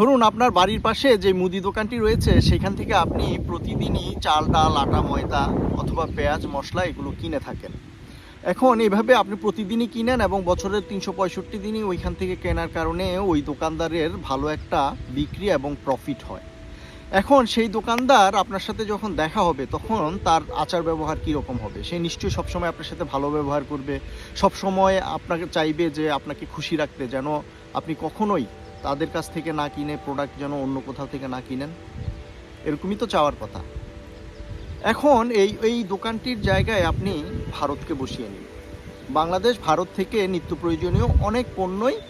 ধরুন আপনার বাড়ির পাশে যে মুদি দোকানটি রয়েছে, সেখান থেকে আপনি প্রতিদিনই চাল ডাল, আটা, ময়দা অথবা পেঁয়াজ, মশলা এগুলো কিনে থাকেন। এখন এভাবে আপনি প্রতিদিনই কিনেন এবং বছরের তিনশো পঁয়ষট্টি দিনই ওইখান থেকে কেনার কারণে ওই দোকানদারের ভালো একটা বিক্রি এবং প্রফিট হয়। এখন সেই দোকানদার আপনার সাথে যখন দেখা হবে, তখন তার আচার ব্যবহার কীরকম হবে? সে নিশ্চয়ই সবসময় আপনার সাথে ভালো ব্যবহার করবে। সবসময় আপনাকে চাইবে যে আপনাকে খুশি রাখতে, যেন আপনি কখনোই তাদের কাছ থেকে না কিনে প্রোডাক্ট যেন অন্য কোথাও থেকে না কিনেন। এরকমই তো চাওয়ার কথা। এখন এই এই দোকানটির জায়গায় আপনি ভারতকে বসিয়ে নিন। বাংলাদেশ ভারত থেকে নিত্য প্রয়োজনীয় অনেক পণ্যই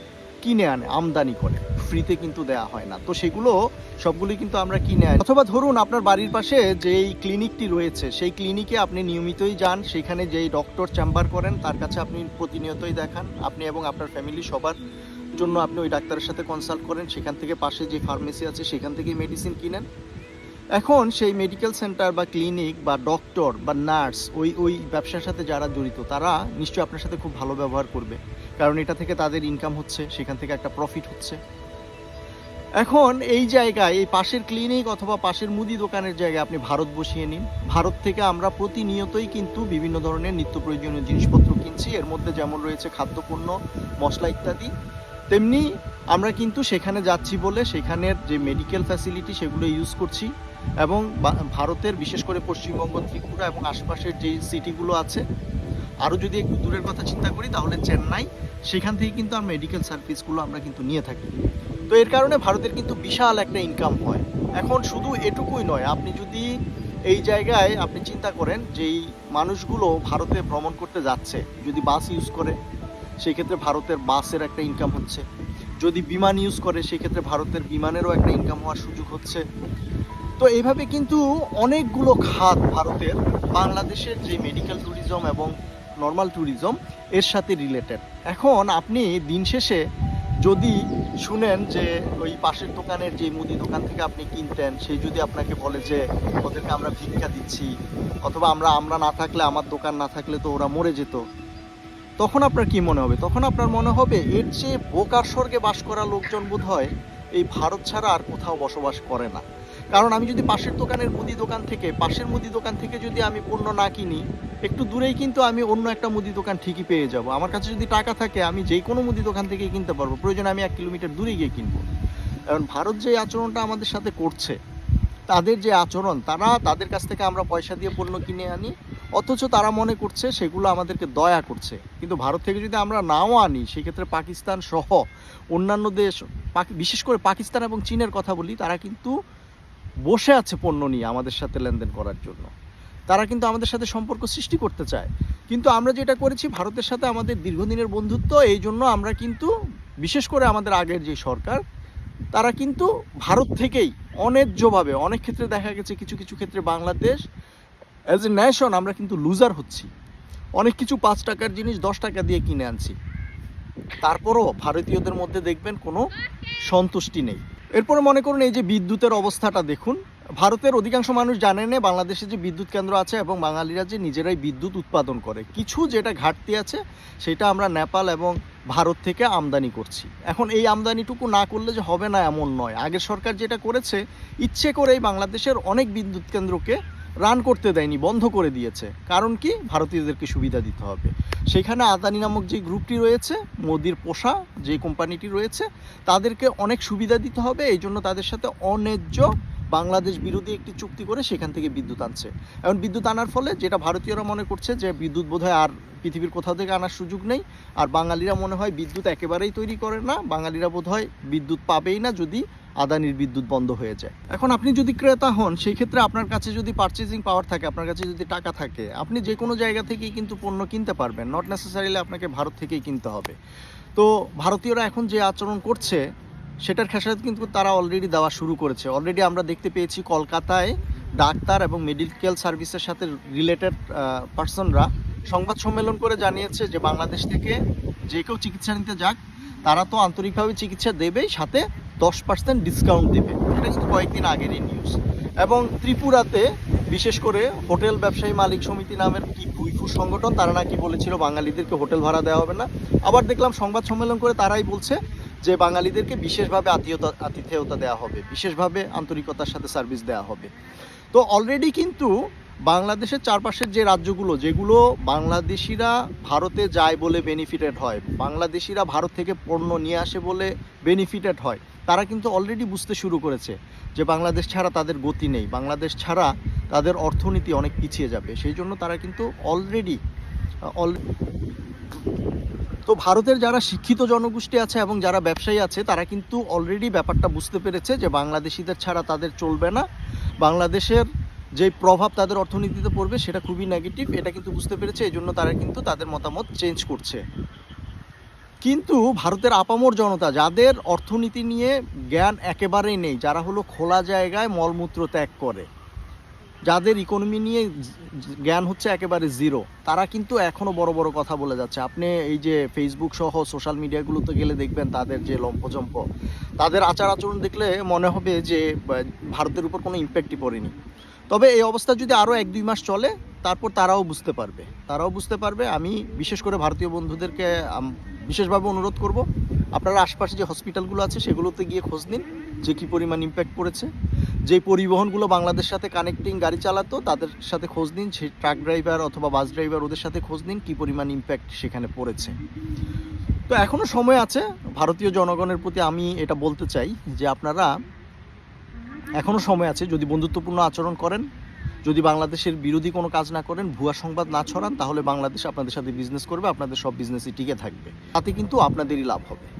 কিনে আনে, আমদানি করে। ফ্রিতে কিন্তু দেয়া হয় না। তো সেগুলো সবগুলি কিন্তু আমরা কিনে আনি। অথবা ধরুন আপনার বাড়ির পাশে যেই ক্লিনিকটি রয়েছে, সেই ক্লিনিকে আপনি নিয়মিতই যান। সেখানে যেই ডক্টর চেম্বার করেন, তার কাছে আপনি প্রতিনিয়তই দেখান। আপনি এবং আপনার ফ্যামিলি সবার জন্য আপনি ওই ডাক্তারের সাথে কনসাল্ট করেন, সেখান থেকে পাশে যে ফার্মেসি আছে সেখান থেকেই মেডিসিন কিনেন। এখন সেই মেডিকেল সেন্টার বা ক্লিনিক বা ডক্টর বা নার্স ওই ওই ব্যবসার সাথে যারা জড়িত, তারা নিশ্চয়ই আপনার সাথে খুব ভালো ব্যবহার করবে। কারণ এটা থেকে তাদের ইনকাম হচ্ছে, সেখান থেকে একটা প্রফিট হচ্ছে। এখন এই জায়গায়, এই পাশের ক্লিনিক অথবা পাশের মুদি দোকানের জায়গায় আপনি ভারত বসিয়ে নিন। ভারত থেকে আমরা প্রতিনিয়তই কিন্তু বিভিন্ন ধরনের নিত্য প্রয়োজনীয় জিনিসপত্র কিনছি। এর মধ্যে যেমন রয়েছে খাদ্যপণ্য, মশলা ইত্যাদি। তেমনি আমরা কিন্তু সেখানে যাচ্ছি বলে সেখানের যে মেডিকেল ফ্যাসিলিটি সেগুলো ইউজ করছি এবং ভারতের বিশেষ করে পশ্চিমবঙ্গ, ত্রিপুরা এবং আশপাশের যে সিটিগুলো আছে আরও যদি একটু দূরের কথা চিন্তা করি তাহলে চেন্নাই, সেখান থেকে কিন্তু আর মেডিকেল সার্ভিসগুলো আমরা কিন্তু নিয়ে থাকি। তো এর কারণে ভারতের কিন্তু বিশাল একটা ইনকাম হয়। এখন শুধু এটুকুই নয়, আপনি যদি এই জায়গায় আপনি চিন্তা করেন যেই মানুষগুলো ভারতে ভ্রমণ করতে যাচ্ছে, যদি বাস ইউজ করে সেই ক্ষেত্রে ভারতের বাসের একটা ইনকাম হচ্ছে। যদি বিমান ইউজ করে সেই ক্ষেত্রে ভারতের বিমানেরও একটা ইনকাম হওয়ার সুযোগ হচ্ছে। তো এইভাবে কিন্তু অনেকগুলো খাত ভারতের বাংলাদেশের যে মেডিকেল ট্যুরিজম এবং নর্মাল ট্যুরিজম এর সাথে রিলেটেড এখন আপনি দিন শেষে যদি শুনেন যে ওই পাশের দোকানের যে মুদি দোকান থেকে আপনি কিনতেন সেই যদি আপনাকে বলে যে, ওদেরকে আমরা ভিক্ষা দিচ্ছি, অথবা, আমরা আমরা না থাকলে, আমার দোকান না থাকলে তো ওরা মরে যেত। তখন আপনার কি মনে হবে? তখন আপনার মনে হবে এর চেয়ে বোকার স্বর্গে বাস করা লোকজন বোধ হয় এই ভারত ছাড়া আর কোথাও বসবাস করে না। কারণ আমি যদি পাশের দোকানের মুদি দোকান থেকে, পাশের মুদি দোকান থেকে যদি আমি পণ্য না কিনি, একটু দূরেই কিন্তু আমি অন্য একটা মুদি দোকান ঠিকই পেয়ে যাব। আমার কাছে যদি টাকা থাকে, আমি যে কোনো মুদি দোকান থেকে কিনতে পারব। প্রয়োজন আমি এক কিলোমিটার দূরে গিয়ে কিনবো। কারণ ভারত যে আচরণটা আমাদের সাথে করছে, তাদের যে আচরণ, তারা তাদের কাছ থেকে আমরা পয়সা দিয়ে পণ্য কিনে আনি। অথচ তারা মনে করছে সেগুলো আমাদেরকে দয়া করছে। কিন্তু ভারত থেকে যদি আমরা নাও আনি, সেক্ষেত্রে পাকিস্তান সহ অন্যান্য দেশ বিশেষ করে পাকিস্তান এবং চীনের কথা বলি, তারা কিন্তু বসে আছে পণ্য নিয়ে আমাদের সাথে লেনদেন করার জন্য। তারা কিন্তু আমাদের সাথে সম্পর্ক সৃষ্টি করতে চায়। কিন্তু আমরা যেটা করেছি, ভারতের সাথে আমাদের দীর্ঘদিনের বন্ধুত্ব, এই জন্য আমরা কিন্তু, বিশেষ করে আমাদের আগের যে সরকার, তারা কিন্তু ভারত থেকেই অন্যায্যভাবে অনেক ক্ষেত্রে দেখা গেছে কিছু কিছু ক্ষেত্রে বাংলাদেশ অ্যাজ এ ন্যাশন আমরা কিন্তু লুজার হচ্ছি। অনেক কিছু পাঁচ টাকার জিনিস, দশ টাকা দিয়ে কিনে আনছি। তারপরও ভারতীয়দের মধ্যে দেখবেন কোনো সন্তুষ্টি নেই। এরপরে মনে করুন এই যে বিদ্যুতের অবস্থাটা দেখুন, ভারতের অধিকাংশ মানুষ জানে না বাংলাদেশে যে বিদ্যুৎ কেন্দ্র আছে এবং বাঙালিরা যে নিজেরাই বিদ্যুৎ উৎপাদন করে। কিছু যেটা ঘাটতি আছে, সেটা আমরা নেপাল এবং ভারত থেকে আমদানি করছি। এখন এই আমদানিটুকু না করলে যে হবে না এমন নয়। আগের সরকার যেটা করেছে, ইচ্ছে করেই বাংলাদেশের অনেক বিদ্যুৎ কেন্দ্রকে রান করতে দেয়নি, বন্ধ করে দিয়েছে। কারণ কি? ভারতীয়দেরকে সুবিধা দিতে হবে। সেখানে আদানি নামক যে গ্রুপটি রয়েছে, মোদির পোষা যে কোম্পানিটি রয়েছে, তাদেরকে অনেক সুবিধা দিতে হবে। এই জন্য তাদের সাথে অন্যায্য বাংলাদেশ বিরোধী একটি চুক্তি করে সেখান থেকে বিদ্যুৎ আনছে। এখন বিদ্যুৎ আনার ফলে যেটা ভারতীয়রা মনে করছে যে বিদ্যুৎ বোধহয় আর পৃথিবীর কোথাও থেকে আনার সুযোগ নেই। আর বাঙালিরা মনে হয় বিদ্যুৎ একেবারেই তৈরি করে না। বাঙালিরা বোধহয় বিদ্যুৎ পাবেই না যদি আদানির বিদ্যুৎ বন্ধ হয়ে যায়। এখন আপনি যদি ক্রেতা হন সেই ক্ষেত্রে আপনার কাছে যদি পারচেজিং পাওয়ার থাকে, আপনার কাছে যদি টাকা থাকে, আপনি যে কোনো জায়গা থেকেই কিন্তু পণ্য কিনতে পারবেন। নট নেসেসারিলি আপনাকে ভারত থেকেই কিনতে হবে। তো ভারতীয়রা এখন যে আচরণ করছে, সেটার খেসারত কিন্তু তারা অলরেডি দেওয়া শুরু করেছে। অলরেডি আমরা দেখতে পেয়েছি কলকাতায় ডাক্তার এবং মেডিকেল সার্ভিসের সাথে রিলেটেড পার্সনরা সংবাদ সম্মেলন করে জানিয়েছে যে, বাংলাদেশ থেকে যে কেউ চিকিৎসা নিতে যাক, তারা তো আন্তরিকভাবে চিকিৎসা দেবেই, সাথে দশ পার্সেন্ট ডিসকাউন্ট দেবে। এটা কিন্তু কয়েকদিন আগেরই নিউজ এবং ত্রিপুরাতে, বিশেষ করে হোটেল ব্যবসায়ী মালিক সমিতি নামের কি ভুইফু সংগঠন, তারা নাকি বলেছিল বাঙালিদেরকে হোটেল ভাড়া দেওয়া হবে না। আবার দেখলাম সংবাদ সম্মেলন করে তারাই বলছে যে বাঙালিদেরকে বিশেষভাবে আত্মীয়তা আতিথেয়তা দেওয়া হবে। বিশেষভাবে আন্তরিকতার সাথে সার্ভিস দেওয়া হবে। তো অলরেডি কিন্তু বাংলাদেশের চারপাশের যে রাজ্যগুলো, যেগুলো বাংলাদেশিরা ভারতে যায় বলে বেনিফিটেড হয়, বাংলাদেশিরা ভারত থেকে পণ্য নিয়ে আসে বলে বেনিফিটেড হয় তারা কিন্তু অলরেডি বুঝতে শুরু করেছে যে বাংলাদেশ ছাড়া তাদের গতি নেই। বাংলাদেশ ছাড়া তাদের অর্থনীতি অনেক পিছিয়ে যাবে। সেই জন্য তারা কিন্তু অলরেডি অল তো ভারতের যারা শিক্ষিত জনগোষ্ঠী আছে এবং যারা ব্যবসায়ী আছে, তারা কিন্তু অলরেডি ব্যাপারটা বুঝতে পেরেছে যে বাংলাদেশিদের ছাড়া তাদের চলবে না। বাংলাদেশের যে প্রভাব তাদের অর্থনীতিতে পড়বে, সেটা খুবই নেগেটিভ এটা কিন্তু বুঝতে পেরেছে এই জন্য তারা কিন্তু তাদের মতামত চেঞ্জ করছে। কিন্তু ভারতের আপামর জনতা, যাদের অর্থনীতি নিয়ে জ্ঞান একেবারেই নেই, যারা হলো খোলা জায়গায় মলমূত্র ত্যাগ করে, যাদের ইকোনমি নিয়ে জ্ঞান হচ্ছে একেবারে জিরো তারা কিন্তু এখনও বড় বড় কথা বলে যাচ্ছে। আপনি এই যে ফেসবুক সহ সোশ্যাল মিডিয়াগুলোতে গেলে দেখবেন তাদের যে লম্পজম্প তাদের আচার আচরণ দেখলে মনে হবে যে ভারতের উপর কোনো ইম্প্যাক্টই পড়েনি। তবে এই অবস্থা যদি আরও এক দুই মাস চলে তারপর তারাও বুঝতে পারবে। তারাও বুঝতে পারবে, আমি বিশেষ করে ভারতীয় বন্ধুদেরকে বিশেষভাবে অনুরোধ করব, আপনারা আশপাশে যে হসপিটালগুলো আছে, সেগুলোতে গিয়ে খোঁজ নিন, যে কী পরিমাণ ইম্প্যাক্ট পড়েছে। যে পরিবহনগুলো বাংলাদেশ সাথে কানেক্টিং গাড়ি চালাতো, তাদের সাথে খোঁজ নিন, সে ট্রাক ড্রাইভার অথবা বাস ড্রাইভার ওদের সাথে খোঁজ নিন, কী পরিমাণ ইম্প্যাক্ট সেখানে পড়েছে। তো এখনও সময় আছে, ভারতীয় জনগণের প্রতি আমি এটা বলতে চাই যে আপনারা এখনও সময় আছে, যদি বন্ধুত্বপূর্ণ আচরণ করেন যদি বাংলাদেশের বিরোধী কোনো কাজ না করেন, ভুয়া সংবাদ না ছড়ান, তাহলে বাংলাদেশ আপনাদের সাথে বিজনেস করবে, আপনাদের সব বিজনেসই টিকে থাকবে। তাতে কিন্তু আপনাদেরই লাভ হবে।